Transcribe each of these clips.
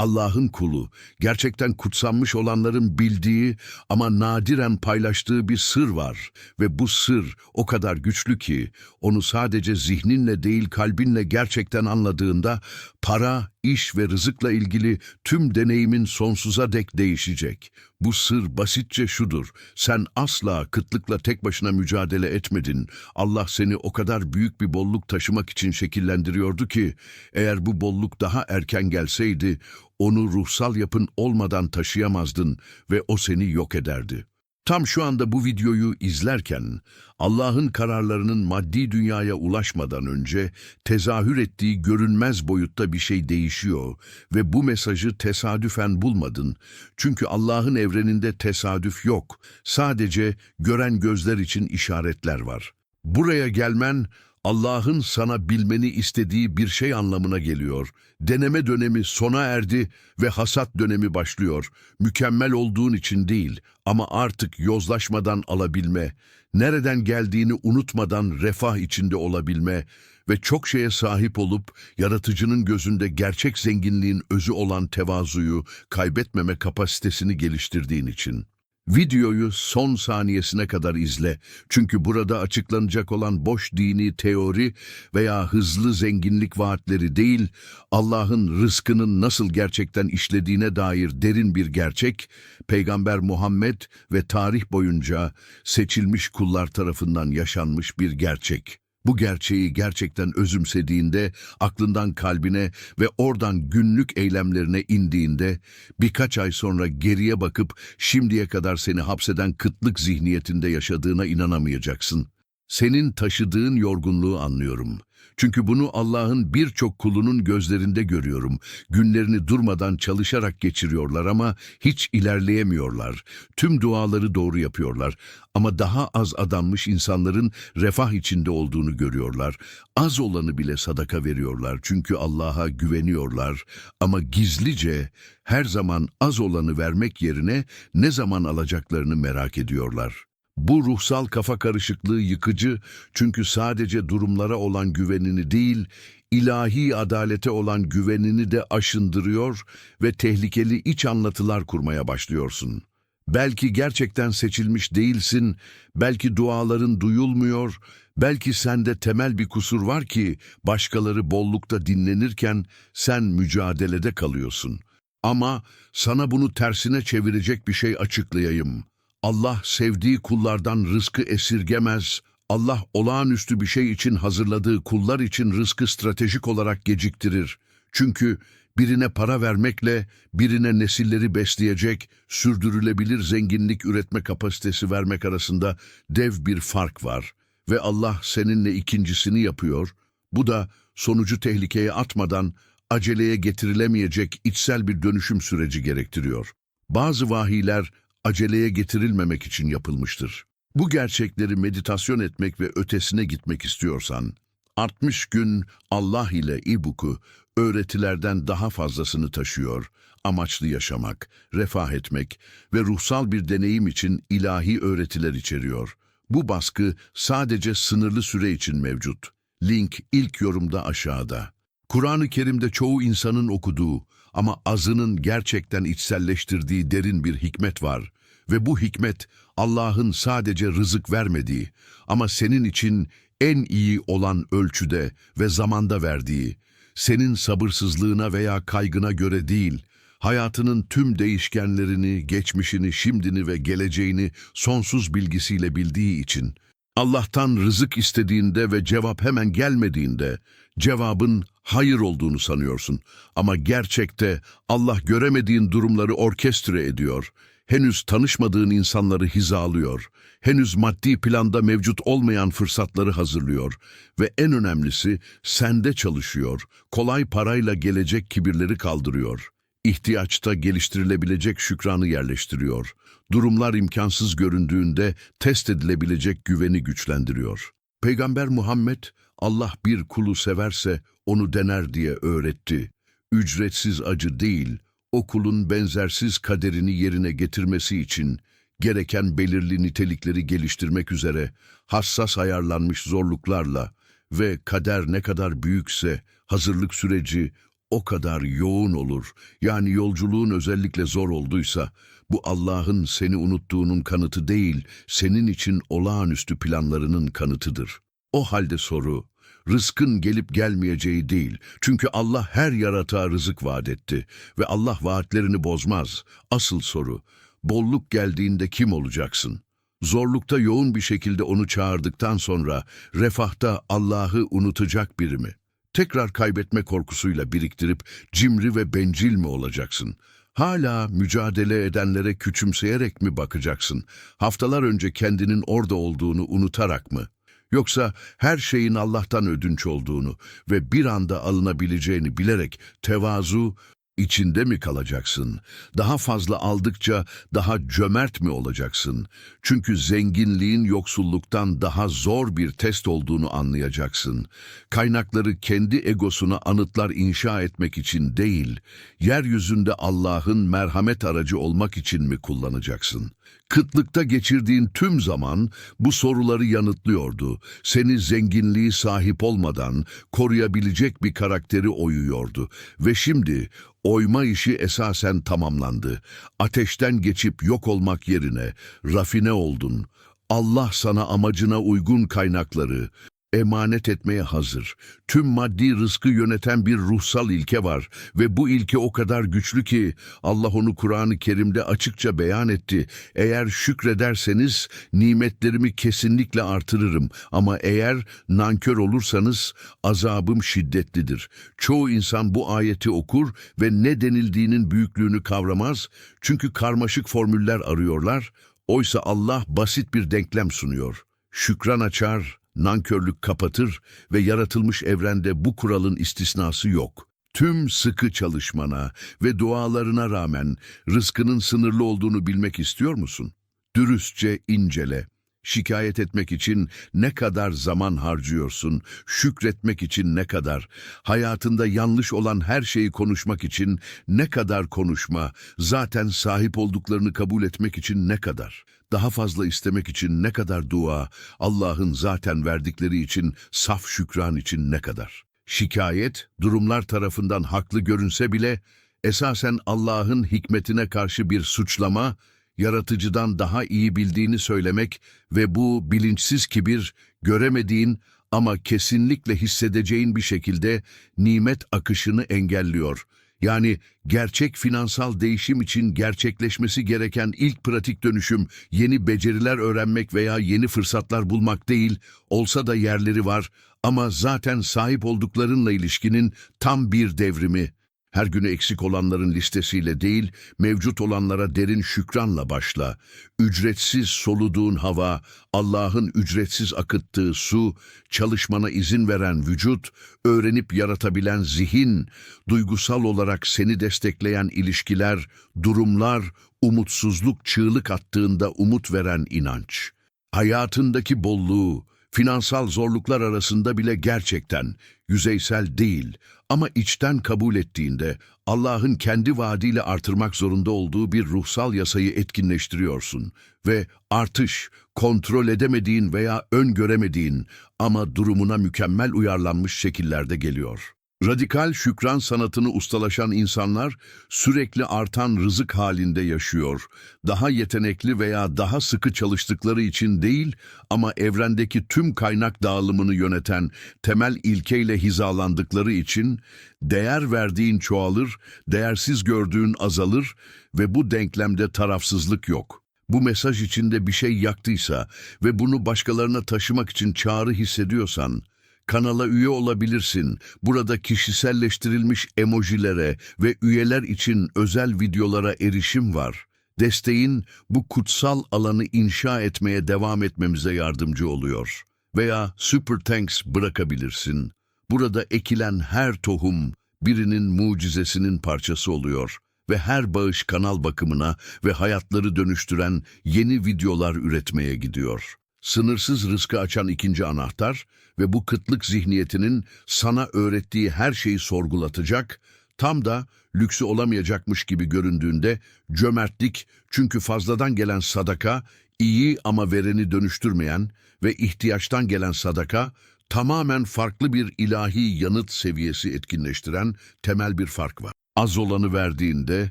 Allah'ın kulu, gerçekten kutsanmış olanların bildiği ama nadiren paylaştığı bir sır var. Ve bu sır o kadar güçlü ki, onu sadece zihninle değil kalbinle gerçekten anladığında, para, iş ve rızıkla ilgili tüm deneyimin sonsuza dek değişecek. Bu sır basitçe şudur, sen asla kıtlıkla tek başına mücadele etmedin. Allah seni o kadar büyük bir bolluk taşımak için şekillendiriyordu ki, eğer bu bolluk daha erken gelseydi, onu ruhsal yapın olmadan taşıyamazdın ve o seni yok ederdi. Tam şu anda bu videoyu izlerken Allah'ın kararlarının maddi dünyaya ulaşmadan önce tezahür ettiği görünmez boyutta bir şey değişiyor ve bu mesajı tesadüfen bulmadın. Çünkü Allah'ın evreninde tesadüf yok. Sadece gören gözler için işaretler var. Buraya gelmen Allah'ın sana bilmeni istediği bir şey anlamına geliyor. Deneme dönemi sona erdi ve hasat dönemi başlıyor. Mükemmel olduğun için değil ama artık yozlaşmadan alabilme, nereden geldiğini unutmadan refah içinde olabilme ve çok şeye sahip olup yaratıcının gözünde gerçek zenginliğin özü olan tevazuyu kaybetmeme kapasitesini geliştirdiğin için. Videoyu son saniyesine kadar izle. Çünkü burada açıklanacak olan boş dini teori veya hızlı zenginlik vaatleri değil, Allah'ın rızkının nasıl gerçekten işlediğine dair derin bir gerçek, Peygamber Muhammed ve tarih boyunca seçilmiş kullar tarafından yaşanmış bir gerçek. Bu gerçeği gerçekten özümsediğinde, aklından kalbine ve oradan günlük eylemlerine indiğinde, birkaç ay sonra geriye bakıp şimdiye kadar seni hapseden kıtlık zihniyetinde yaşadığına inanamayacaksın. Senin taşıdığın yorgunluğu anlıyorum. Çünkü bunu Allah'ın birçok kulunun gözlerinde görüyorum. Günlerini durmadan çalışarak geçiriyorlar ama hiç ilerleyemiyorlar. Tüm duaları doğru yapıyorlar ama daha az adanmış insanların refah içinde olduğunu görüyorlar. Az olanı bile sadaka veriyorlar çünkü Allah'a güveniyorlar ama gizlice her zaman az olanı vermek yerine ne zaman alacaklarını merak ediyorlar. Bu ruhsal kafa karışıklığı yıkıcı çünkü sadece durumlara olan güvenini değil, ilahi adalete olan güvenini de aşındırıyor ve tehlikeli iç anlatılar kurmaya başlıyorsun. Belki gerçekten seçilmiş değilsin, belki duaların duyulmuyor, belki sende temel bir kusur var ki başkaları bollukta dinlenirken sen mücadelede kalıyorsun. Ama sana bunu tersine çevirecek bir şey açıklayayım. Allah sevdiği kullardan rızkı esirgemez. Allah olağanüstü bir şey için hazırladığı kullar için rızkı stratejik olarak geciktirir. Çünkü birine para vermekle birine nesilleri besleyecek, sürdürülebilir zenginlik üretme kapasitesi vermek arasında dev bir fark var. Ve Allah seninle ikincisini yapıyor. Bu da sonucu tehlikeye atmadan aceleye getirilemeyecek içsel bir dönüşüm süreci gerektiriyor. Bazı vahiyler aceleye getirilmemek için yapılmıştır. Bu gerçekleri meditasyon etmek ve ötesine gitmek istiyorsan, 60 gün Allah ile İbuku öğretilerden daha fazlasını taşıyor, amaçlı yaşamak, refah etmek ve ruhsal bir deneyim için ilahi öğretiler içeriyor. Bu baskı sadece sınırlı süre için mevcut. Link ilk yorumda aşağıda. Kur'an-ı Kerim'de çoğu insanın okuduğu ama azının gerçekten içselleştirdiği derin bir hikmet var. Ve bu hikmet Allah'ın sadece rızık vermediği ama senin için en iyi olan ölçüde ve zamanda verdiği, senin sabırsızlığına veya kaygına göre değil, hayatının tüm değişkenlerini, geçmişini, şimdini ve geleceğini sonsuz bilgisiyle bildiği için, Allah'tan rızık istediğinde ve cevap hemen gelmediğinde, cevabın hayır olduğunu sanıyorsun. Ama gerçekte Allah göremediğin durumları orkestre ediyor, henüz tanışmadığın insanları hizalıyor, henüz maddi planda mevcut olmayan fırsatları hazırlıyor ve en önemlisi sende çalışıyor, kolay parayla gelecek kibirleri kaldırıyor. İhtiyaçta geliştirilebilecek şükranı yerleştiriyor. Durumlar imkansız göründüğünde test edilebilecek güveni güçlendiriyor. Peygamber Muhammed, Allah bir kulu severse onu dener diye öğretti. Ücretsiz acı değil, o kulun benzersiz kaderini yerine getirmesi için gereken belirli nitelikleri geliştirmek üzere hassas ayarlanmış zorluklarla ve kader ne kadar büyükse hazırlık süreci o kadar yoğun olur. Yani yolculuğun özellikle zor olduysa, bu Allah'ın seni unuttuğunun kanıtı değil, senin için olağanüstü planlarının kanıtıdır. O halde soru, rızkın gelip gelmeyeceği değil. Çünkü Allah her yaratığa rızık vaat etti ve Allah vaatlerini bozmaz. Asıl soru, bolluk geldiğinde kim olacaksın? Zorlukta yoğun bir şekilde onu çağırdıktan sonra refahta Allah'ı unutacak biri mi? Tekrar kaybetme korkusuyla biriktirip cimri ve bencil mi olacaksın? Hala mücadele edenlere küçümseyerek mi bakacaksın? Haftalar önce kendinin orada olduğunu unutarak mı? Yoksa her şeyin Allah'tan ödünç olduğunu ve bir anda alınabileceğini bilerek tevazu içinde mi kalacaksın? Daha fazla aldıkça daha cömert mi olacaksın? Çünkü zenginliğin yoksulluktan daha zor bir test olduğunu anlayacaksın. Kaynakları kendi egosuna anıtlar inşa etmek için değil, yeryüzünde Allah'ın merhamet aracı olmak için mi kullanacaksın? Kıtlıkta geçirdiğin tüm zaman bu soruları yanıtlıyordu. Seni zenginliği sahip olmadan koruyabilecek bir karakteri oyuyordu. Ve şimdi oyma işi esasen tamamlandı. Ateşten geçip yok olmak yerine rafine oldun. Allah sana amacına uygun kaynakları, emanet etmeye hazır. Tüm maddi rızkı yöneten bir ruhsal ilke var ve bu ilke o kadar güçlü ki Allah onu Kur'an-ı Kerim'de açıkça beyan etti. Eğer şükrederseniz nimetlerimi kesinlikle artırırım ama eğer nankör olursanız azabım şiddetlidir. Çoğu insan bu ayeti okur ve ne denildiğinin büyüklüğünü kavramaz çünkü karmaşık formüller arıyorlar. Oysa Allah basit bir denklem sunuyor. Şükran açar, nankörlük kapatır ve yaratılmış evrende bu kuralın istisnası yok. Tüm sıkı çalışmana ve dualarına rağmen rızkının sınırlı olduğunu bilmek istiyor musun? Dürüstçe incele. Şikayet etmek için ne kadar zaman harcıyorsun, şükretmek için ne kadar, hayatında yanlış olan her şeyi konuşmak için ne kadar konuşma, zaten sahip olduklarını kabul etmek için ne kadar, daha fazla istemek için ne kadar dua, Allah'ın zaten verdikleri için saf şükran için ne kadar. Şikayet, durumlar tarafından haklı görünse bile, esasen Allah'ın hikmetine karşı bir suçlama, yaratıcıdan daha iyi bildiğini söylemek ve bu bilinçsiz kibir, göremediğin ama kesinlikle hissedeceğin bir şekilde nimet akışını engelliyor. Yani gerçek finansal değişim için gerçekleşmesi gereken ilk pratik dönüşüm yeni beceriler öğrenmek veya yeni fırsatlar bulmak değil, olsa da yerleri var ama zaten sahip olduklarınla ilişkinin tam bir devrimi. Her günü eksik olanların listesiyle değil, mevcut olanlara derin şükranla başla. Ücretsiz soluduğun hava, Allah'ın ücretsiz akıttığı su, çalışmana izin veren vücut, öğrenip yaratabilen zihin, duygusal olarak seni destekleyen ilişkiler, durumlar, umutsuzluk çığlık attığında umut veren inanç. Hayatındaki bolluğu, finansal zorluklar arasında bile gerçekten yüzeysel değil ama içten kabul ettiğinde Allah'ın kendi vaadiyle artırmak zorunda olduğu bir ruhsal yasayı etkinleştiriyorsun ve artış, kontrol edemediğin veya öngöremediğin ama durumuna mükemmel uyarlanmış şekillerde geliyor. Radikal şükran sanatını ustalaşan insanlar sürekli artan rızık halinde yaşıyor. Daha yetenekli veya daha sıkı çalıştıkları için değil ama evrendeki tüm kaynak dağılımını yöneten temel ilkeyle hizalandıkları için değer verdiğin çoğalır, değersiz gördüğün azalır ve bu denklemde tarafsızlık yok. Bu mesaj içinde bir şey yaktıysa ve bunu başkalarına taşımak için çağrı hissediyorsan, Kanala üye olabilirsin. Burada kişiselleştirilmiş emojilere ve üyeler için özel videolara erişim var. Desteğin bu kutsal alanı inşa etmeye devam etmemize yardımcı oluyor. Veya Super Thanks bırakabilirsin. Burada ekilen her tohum birinin mucizesinin parçası oluyor ve her bağış kanal bakımına ve hayatları dönüştüren yeni videolar üretmeye gidiyor. Sınırsız rızkı açan ikinci anahtar ve bu kıtlık zihniyetinin sana öğrettiği her şeyi sorgulatacak, tam da lüksü olamayacakmış gibi göründüğünde cömertlik çünkü fazladan gelen sadaka iyi ama vereni dönüştürmeyen ve ihtiyaçtan gelen sadaka tamamen farklı bir ilahi yanıt seviyesi etkinleştiren temel bir fark var. Az olanı verdiğinde,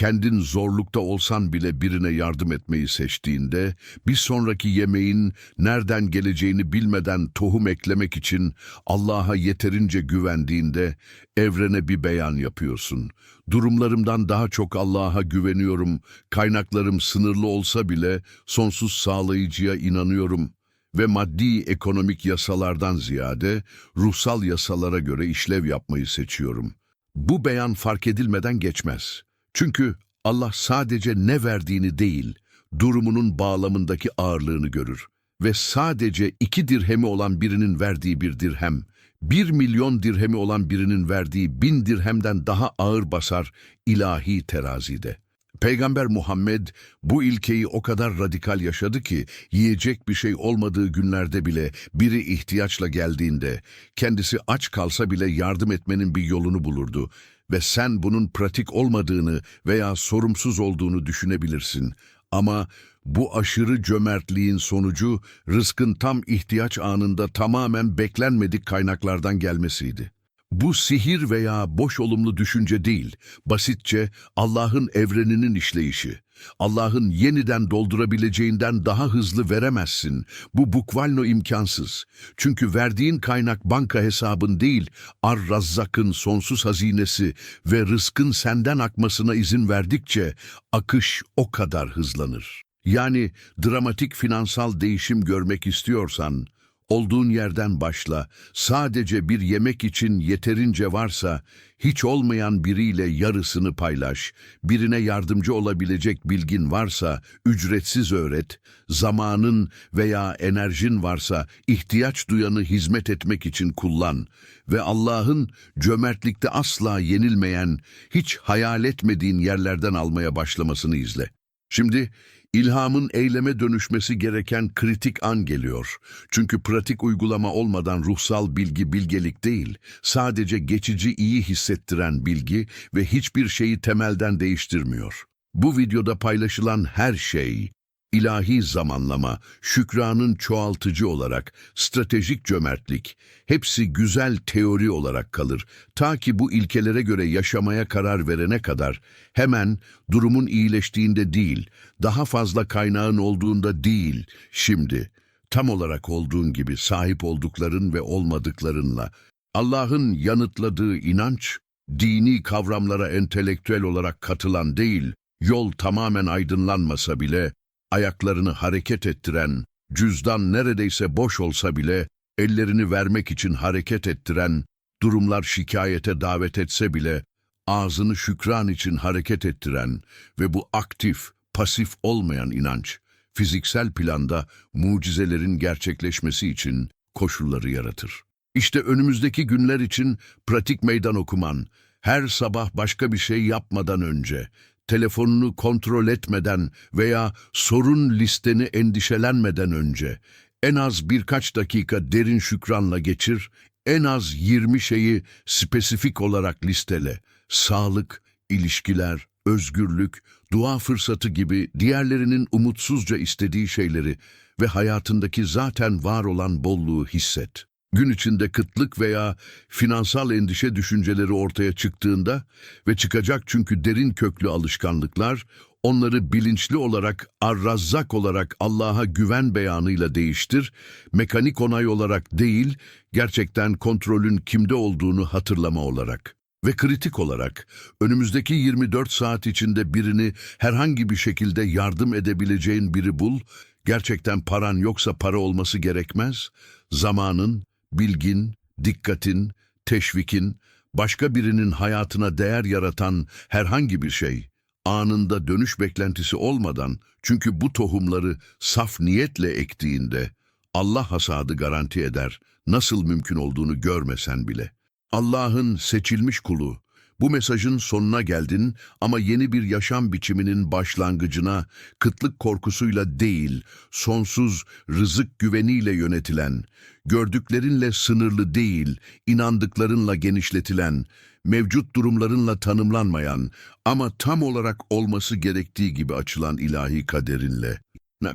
kendin zorlukta olsan bile birine yardım etmeyi seçtiğinde, bir sonraki yemeğin nereden geleceğini bilmeden tohum eklemek için Allah'a yeterince güvendiğinde, evrene bir beyan yapıyorsun. Durumlarımdan daha çok Allah'a güveniyorum, kaynaklarım sınırlı olsa bile sonsuz sağlayıcıya inanıyorum ve maddi ekonomik yasalardan ziyade ruhsal yasalara göre işlev yapmayı seçiyorum. Bu beyan fark edilmeden geçmez. Çünkü Allah sadece ne verdiğini değil, durumunun bağlamındaki ağırlığını görür. Ve sadece iki dirhemi olan birinin verdiği bir dirhem, bir milyon dirhemi olan birinin verdiği bin dirhemden daha ağır basar ilahi terazide. Peygamber Muhammed bu ilkeyi o kadar radikal yaşadı ki yiyecek bir şey olmadığı günlerde bile biri ihtiyaçla geldiğinde kendisi aç kalsa bile yardım etmenin bir yolunu bulurdu ve sen bunun pratik olmadığını veya sorumsuz olduğunu düşünebilirsin. Ama bu aşırı cömertliğin sonucu rızkın tam ihtiyaç anında tamamen beklenmedik kaynaklardan gelmesiydi. Bu sihir veya boş olumlu düşünce değil, basitçe Allah'ın evreninin işleyişi. Allah'ın yeniden doldurabileceğinden daha hızlı veremezsin. Bu bukvalno imkansız. Çünkü verdiğin kaynak banka hesabın değil, Ar-Razzak'ın sonsuz hazinesi ve rızkın senden akmasına izin verdikçe akış o kadar hızlanır. Yani dramatik finansal değişim görmek istiyorsan, Olduğun yerden başla. Sadece bir yemek için yeterince varsa, hiç olmayan biriyle yarısını paylaş. Birine yardımcı olabilecek bilgin varsa, ücretsiz öğret. Zamanın veya enerjin varsa, ihtiyaç duyanı hizmet etmek için kullan. Ve Allah'ın cömertlikte asla yenilmeyen, hiç hayal etmediğin yerlerden almaya başlamasını izle. Şimdi ilhamın eyleme dönüşmesi gereken kritik an geliyor. Çünkü pratik uygulama olmadan ruhsal bilgi bilgelik değil, sadece geçici iyi hissettiren bilgi ve hiçbir şeyi temelden değiştirmiyor. Bu videoda paylaşılan her şey, ilahi zamanlama, şükranın çoğaltıcı olarak, stratejik cömertlik, hepsi güzel teori olarak kalır. Ta ki bu ilkelere göre yaşamaya karar verene kadar, hemen durumun iyileştiğinde değil, daha fazla kaynağın olduğunda değil, şimdi, tam olarak olduğun gibi sahip oldukların ve olmadıklarınla, Allah'ın yanıtladığı inanç, dini kavramlara entelektüel olarak katılan değil, yol tamamen aydınlanmasa bile, ayaklarını hareket ettiren, cüzdan neredeyse boş olsa bile ellerini vermek için hareket ettiren, durumlar şikayete davet etse bile ağzını şükran için hareket ettiren ve bu aktif, pasif olmayan inanç, fiziksel planda mucizelerin gerçekleşmesi için koşulları yaratır. İşte önümüzdeki günler için pratik meydan okuman, her sabah başka bir şey yapmadan önce, telefonunu kontrol etmeden veya sorun listeni endişelenmeden önce en az birkaç dakika derin şükranla geçir, en az 20 şeyi spesifik olarak listele. Sağlık, ilişkiler, özgürlük, dua fırsatı gibi diğerlerinin umutsuzca istediği şeyleri ve hayatındaki zaten var olan bolluğu hisset. Gün içinde kıtlık veya finansal endişe düşünceleri ortaya çıktığında ve çıkacak çünkü derin köklü alışkanlıklar, onları bilinçli olarak, arrazzak olarak Allah'a güven beyanıyla değiştir, mekanik onay olarak değil, gerçekten kontrolün kimde olduğunu hatırlama olarak. Ve kritik olarak, önümüzdeki 24 saat içinde birini herhangi bir şekilde yardım edebileceğin biri bul, gerçekten paran yoksa para olması gerekmez, zamanın, bilgin, dikkatin, teşvikin, başka birinin hayatına değer yaratan herhangi bir şey, anında dönüş beklentisi olmadan, çünkü bu tohumları saf niyetle ektiğinde, Allah hasadı garanti eder, nasıl mümkün olduğunu görmesen bile. Allah'ın seçilmiş kulu, bu mesajın sonuna geldin ama yeni bir yaşam biçiminin başlangıcına kıtlık korkusuyla değil, sonsuz rızık güveniyle yönetilen, gördüklerinle sınırlı değil, inandıklarınla genişletilen, mevcut durumlarınla tanımlanmayan ama tam olarak olması gerektiği gibi açılan ilahi kaderinle.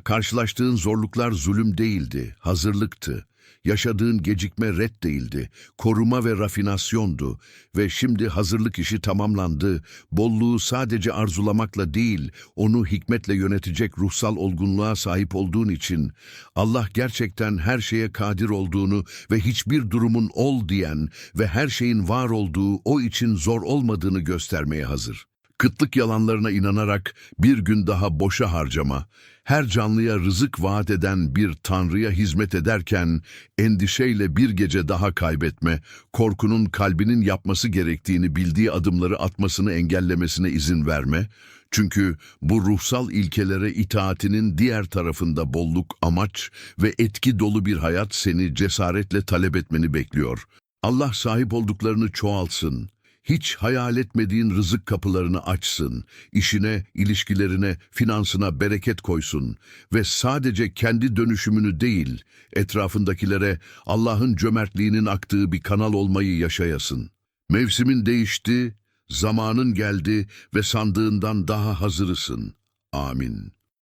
Karşılaştığın zorluklar zulüm değildi, hazırlıktı. Yaşadığın gecikme red değildi, koruma ve rafinasyondu ve şimdi hazırlık işi tamamlandı. Bolluğu sadece arzulamakla değil, onu hikmetle yönetecek ruhsal olgunluğa sahip olduğun için Allah gerçekten her şeye kadir olduğunu ve hiçbir durumun ol diyen ve her şeyin var olduğu o için zor olmadığını göstermeye hazır. Kıtlık yalanlarına inanarak bir gün daha boşa harcama, her canlıya rızık vaat eden bir tanrıya hizmet ederken endişeyle bir gece daha kaybetme, korkunun kalbinin yapması gerektiğini bildiği adımları atmasını engellemesine izin verme. Çünkü bu ruhsal ilkelere itaatinin diğer tarafında bolluk, amaç ve etki dolu bir hayat seni cesaretle talep etmeni bekliyor. Allah sahip olduklarını çoğalsın. Hiç hayal etmediğin rızık kapılarını açsın, işine, ilişkilerine, finansına bereket koysun ve sadece kendi dönüşümünü değil, etrafındakilere Allah'ın cömertliğinin aktığı bir kanal olmayı yaşayasın. Mevsimin değişti, zamanın geldi ve sandığından daha hazırısın. Amin.